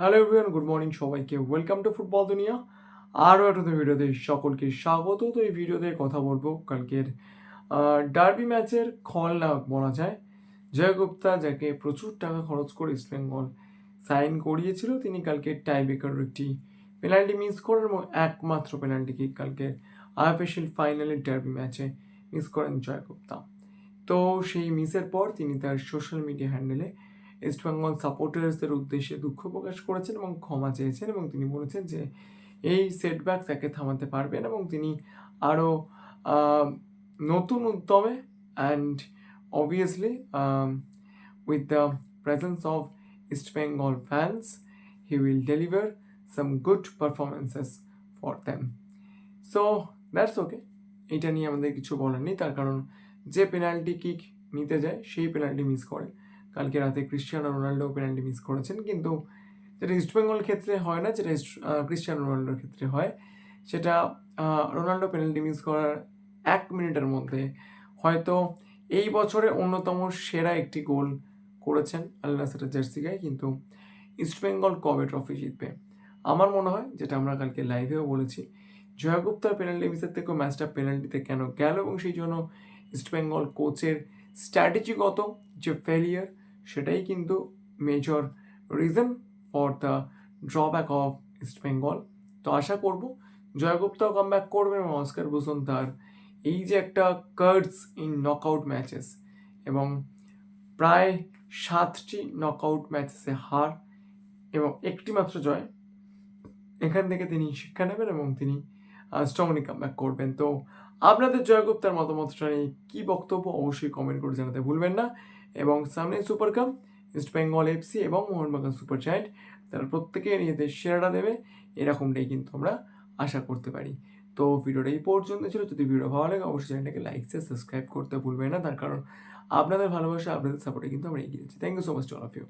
Hello everyone good morning সবাইকে welcome to football Duniya আরও একটা ভিডিওতে সকলকে স্বাগত। তো এই ভিডিওতে কথা বলব কালকের ডার্বি ম্যাচের খলনায়ক বলা যায়। জয় গুপ্তা, যাকে প্রচুর টাকা খরচ করে ইস্ট বেঙ্গল সাইন করিয়েছিল, তিনি কালকে টাইব্রেকারের একটি পেনাল্টি মিস করেন এবং একমাত্র পেনাল্টি কিক কালকে আইপিএল ফাইনালের ডার্বি ম্যাচে মিস করেন জয় গুপ্তা। তো সেই মিসের পর তিনি তার সোশ্যাল মিডিয়া হ্যান্ডেলে ইস্টবেঙ্গল সাপোর্টার্সদের উদ্দেশ্যে দুঃখ প্রকাশ করেছেন এবং ক্ষমা চেয়েছেন এবং তিনি বলেছেন যে এই সেটব্যাক তাকে থামাতে পারবেন এবং তিনি আরও নতুন উদ্যমে and obviously with the presence of East Bengal fans he will deliver some good performances for them so that's okay এটা নিয়ে আমাদের কিছু বলার নেই। তার কারণ, যে পেনাল্টি কিক নিতে যায়, সেই পেনাল্টি মিস করে। কালকে রাতে ক্রিশ্চিয়ানো রোনাল্ডো পেনাল্টি মিস করেছেন। কিন্তু যেটা ইস্টবেঙ্গল ক্ষেত্রে হয় না, যেটা ক্রিশ্চিয়ানো রোনাল্ডোর ক্ষেত্রে হয়, সেটা রোনাল্ডো পেনাল্টি মিস করার এক মিনিটের মধ্যে হয়তো এই বছরে অন্যতম সেরা একটি গোল করেছেন আল নাসেরের জার্সি গায়ে, কিন্তু ইস্টবেঙ্গল কবে ট্রফি জিতবে? আমার মনে হয়, যেটা আমরা কালকে লাইভেও বলেছি, জয়াগুপ্তার পেনাল্টি মিসের থেকেও ম্যাচটা পেনাল্টিতে কেন গেল এবং সেই জন্য ইস্টবেঙ্গল কোচের স্ট্র্যাটেজিগত যে ফেলিয়ার সেটাই কিন্তু major reason for the drawback of East Bengal তো আশা করব জয়গুপ্তাও কাম ব্যাক করবেন এবং অস্কার ভূষণ তার এই যে একটা কার্ডস ইন নকআউট ম্যাচেস এবং প্রায় সাতটি নকআউট ম্যাচেসে হার এবং একটি মাত্র জয়, এখান থেকে তিনি শিক্ষা নেবেন এবং তিনি স্ট্রংলি কাম ব্যাক করবেন। তো আপনাদের জয়গুপ্তার মতামতটা নিয়ে কী বক্তব্য অবশ্যই কমেন্ট করে জানাতে ভুলবেন না। এবং সামনে super cup East Bengal FC এবং মোহনবাগান সুপার জায়েন্ট তারা প্রত্যেকে নিজেদের সেরাটা দেবে, এরকমটাই কিন্তু আমরা আশা করতে পারি। তো ভিডিওটা এই পর্যন্ত ছিল। যদি ভিডিও ভালো লাগে, অবশ্যই চ্যানেলটাকে লাইক শেয়ার সাবস্ক্রাইব করতে ভুলবেন না। তার কারণ আপনাদের ভালোবাসা, আপনাদের সাপোর্টে কিন্তু আমরা এগিয়ে যাচ্ছি। Thank you so much all of you